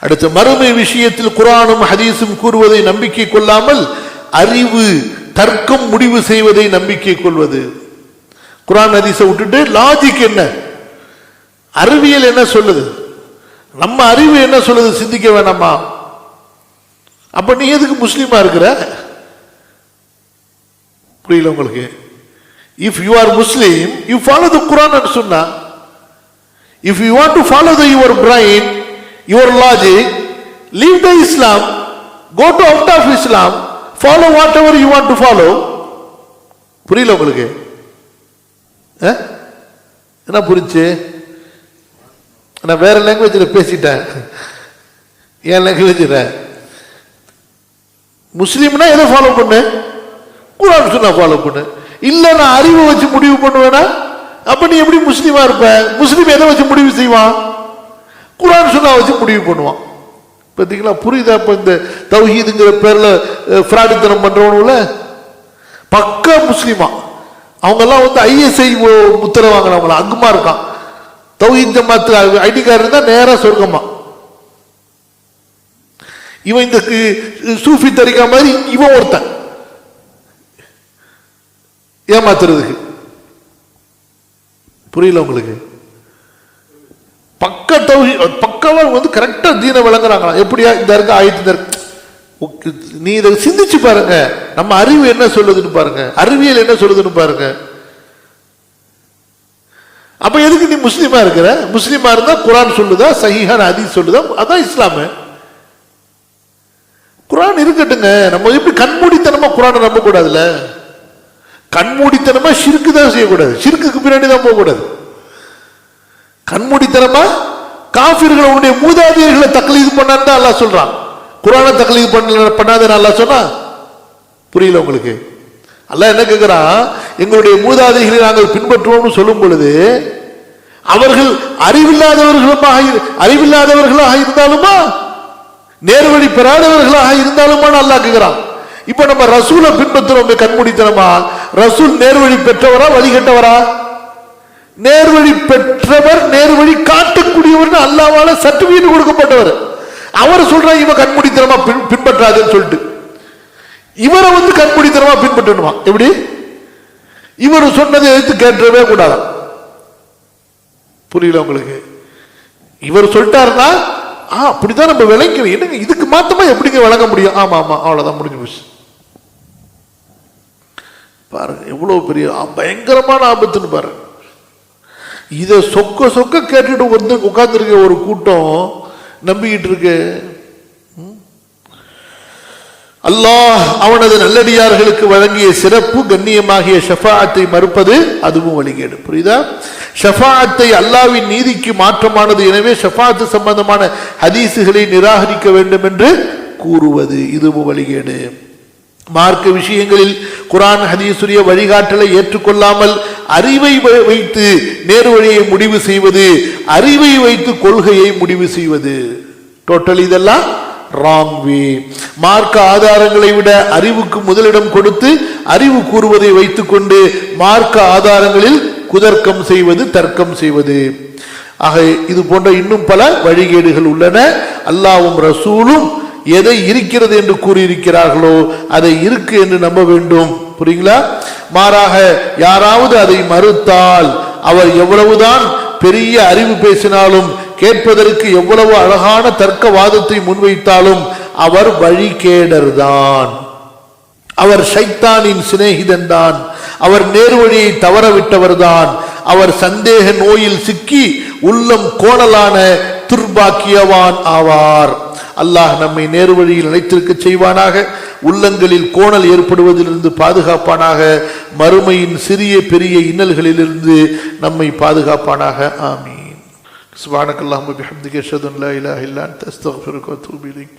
அடுத்த மறுமை விஷயத்தில் குரானும் ஹதீஸும் கூறுவதை நம்பிக்கை கொள்ளாமல் அறிவு தர்க்கம் முடிவு செய்வதை நம்பிக்கை கொள்வது. குரான் ஹதீஸை விட்டுட்டு லாஜிக் என்ன? அறிவியல் என்ன சொல்லுது? நம்ம அறிவு என்ன சொல்லுது சிந்திக்க வேணாமா? அப்ப நீ எதுக்கு முஸ்லீமா இருக்கிற? புரியல உங்களுக்கு? If you are Muslim you follow the Quran சொன்னா if you want to follow the your brain your logic leave the Islam go to out of Islam follow whatever you want to follow புரியல உங்களுக்கு? என்ன புரிஞ்சு? நான் வேற லாங்குவேஜில் பேசிட்டேன். என் லாங்குவேஜில் முஸ்லீம்னா எதை ஃபாலோ பண்ணு? குரான் சொன்னா ஃபாலோ பண்ணு. இல்லை நான் அறிவை வச்சு முடிவு பண்ணுவேனா? அப்போ நீ எப்படி முஸ்லீமாக இருப்ப? முஸ்லீம் எதை வச்சு முடிவு செய்வான்? குரான் சொன்னா வச்சு முடிவு பண்ணுவான். பார்த்தீங்களா? புரியுதா? இப்போ இந்த தௌஹீதுங்கிற பேரில் ஃப்ராடித்தனம் பண்றவனுல பக்கா முஸ்லீமா. அவங்கெல்லாம் வந்து ஐஎஸ்ஐ முத்திரை வாங்கினவங்களா? அங்குமா இருக்கான். தௌஹீத் ஜமாத்து ஐடி கார்டு இருந்தால் நேராக சொர்க்கமா. இவன் இந்த சூஃபி தரிக்கா மாதிரி இவன் ஒருத்தன். ஏமாத்துறதுக்கு. புரியல உங்களுக்கு? பக்க தௌஹி பக்கவா வந்து கரெக்டா தீனை விளங்குறாங்களா? எப்படியா இந்த இருக்க ஆயத்து இந்த இருக்கு. நீ இதை சிந்திச்சு பாருங்க. நம்ம அறிவு என்ன சொல்லுதுன்னு பாருங்க. அறிவியல் என்ன சொல்லுதுன்னு பாருங்க. அப்ப எதுக்கு நீ முஸ்லீமா இருக்கிற? முஸ்லீமா இருந்தா குரான் சொல்லுதா சஹிஹான் அதி சொல்லுதா? அதான் இஸ்லாமு. குரான் இருக்கட்டுங்க. நம்ம எப்படி கண்மூடித்தனமா குரானை நம்ப கூடாதுல்ல கண்மூடித்தனமா ஷிருக்கு தான் செய்யக்கூடாது. ஷிருக்குக்கு பின்னாடி தான் போகக்கூடாது. கண்மூடித்தனமா காஃபிர்கள் உன்னுடைய மூதாதையர்களை தக்லீது பண்ணான்னு தான் சொல்றான். குரான தக்லீது பண்ண பண்ணாத அல்லா சொன்னா? புரியல உங்களுக்கு. அல்ல என்ன கேட்கிறான் எங்களுடைய மூதாதைகளை நாங்கள் பின்பற்றுவோம்னு சொல்லும் பொழுது அவர்கள் அறிவில்லாதவர்களுமாக அறிவில்லாதவர்களாக இருந்தாலுமா? நேர்வழி பெறாதவர்களாக இருந்தாலுமா அல்லாஹ் கேட்கிறான் இப்ப நம்ம ரசூலை பின்பற்றுறோம் கண்மூடித்தனமா? ரசூல் நேர்வழி பெற்றவரா வழிகட்டவரா? நேர்வழி பெற்றவர் நேர்வழி காட்டக்கூடியவர் அல்லாவால சர்டிபிகேட் கொடுக்கப்பட்டவர். அவர் சொல்றாரு இவன் கண்மூடித்தனமா பின்- பின்பற்றாதுன்னு சொல்லிட்டு. இவரை வந்து கண்மூடித்தனமா பின்பற்றணுமா? எப்படி? இவர் சொன்னதை எடுத்து கேட்டவே கூடாது புரியல உங்களுக்கு? இவர் சொல்லிட்டாருன்னா ஆ அப்படிதான் நம்ம விளங்கணும் என்னங்க இதுக்கு மாத்தமா எப்படிங்க விளங்க முடியும்? ஆமா ஆமா அவ்வளவுதான் முடிஞ்சு போச்சு. பாருங்க எவ்வளவு பெரிய பயங்கரமான ஆபத்துன்னு பாருங்க. இதை சொக்க சொக்க கேட்டுட்டு வந்து உட்கார்ந்துருக்க ஒரு கூட்டம் நம்பிக்கிட்டு இருக்கு. அல்லாஹ் அவனது நல்லடியார்களுக்கு வழங்கிய சிறப்பு கண்ணியமாகிய ஷஃபாத்தை மறுப்பது அதுவும் வழிகேடு. புரியுதா? ஷஃபாத்தை அல்லாவின் நீதிக்கு மாற்றமானது. எனவே ஷஃபாத்து சம்பந்தமான ஹதீசுகளை நிராகரிக்க வேண்டும் என்று கூறுவது இதுவும் வழிகேடு. மார்க்க விஷயங்களில் குரான் ஹதீசுரிய வழிகாட்டலை ஏற்றுக்கொள்ளாமல் அறிவை வைத்து நேரு வழியை முடிவு செய்வது அறிவை வைத்து கொள்கையை முடிவு செய்வது. டோட்டல் இதெல்லாம் ராங் வே மார்க்க ஆதாரங்களை விட அறிவுக்கு முதலிடம் கொடுத்து அறிவு கூறுவதை வைத்துக்கொண்டு மார்க்க ஆதாரங்களில் குதர்க்கம் செய்வது தர்க்கம் செய்வது. ஆக இது போன்ற இன்னும் பல வழிகேடுகள் உள்ளன. அல்லாவும் ரசூலும் எதை இருக்கிறது என்று கூறியிருக்கிறார்களோ அதை இருக்கு என்று நம்ப வேண்டும். புரியுங்களா? மாறாக யாராவது அதை மறுத்தால் அவர் எவ்வளவுதான் பெரிய அறிவு பேசினாலும் கேட்பதற்கு எவ்வளவு அழகான தர்க்கவாதத்தை முன்வைத்தாலும் அவர் வழிகேடர்தான். அவர் ஷைத்தானின் சிநேகிதன் தான் அவர் நேர்வழியை தவறவிட்டவர்தான். அவர் சந்தேக நோயில் சிக்கி உள்ளம் கோணலான துர்பாக்கியவான் ஆவார். அல்லாஹ் நம்மை நேர்வழியில் நினைத்திருக்க செய்வானாக உள்ளங்களில் கோணல் ஏற்படுவதிலிருந்து பாதுகாப்பானாக மறுமையின் சிறிய பெரிய இன்னல்களிலிருந்து நம்மை பாதுகாப்பானாக. ஆமீன். சுபானக்கல்லாஹ் பிஹம்திக அஷ்ஹது அன் லா இலாஹ இல்லா இலைக்.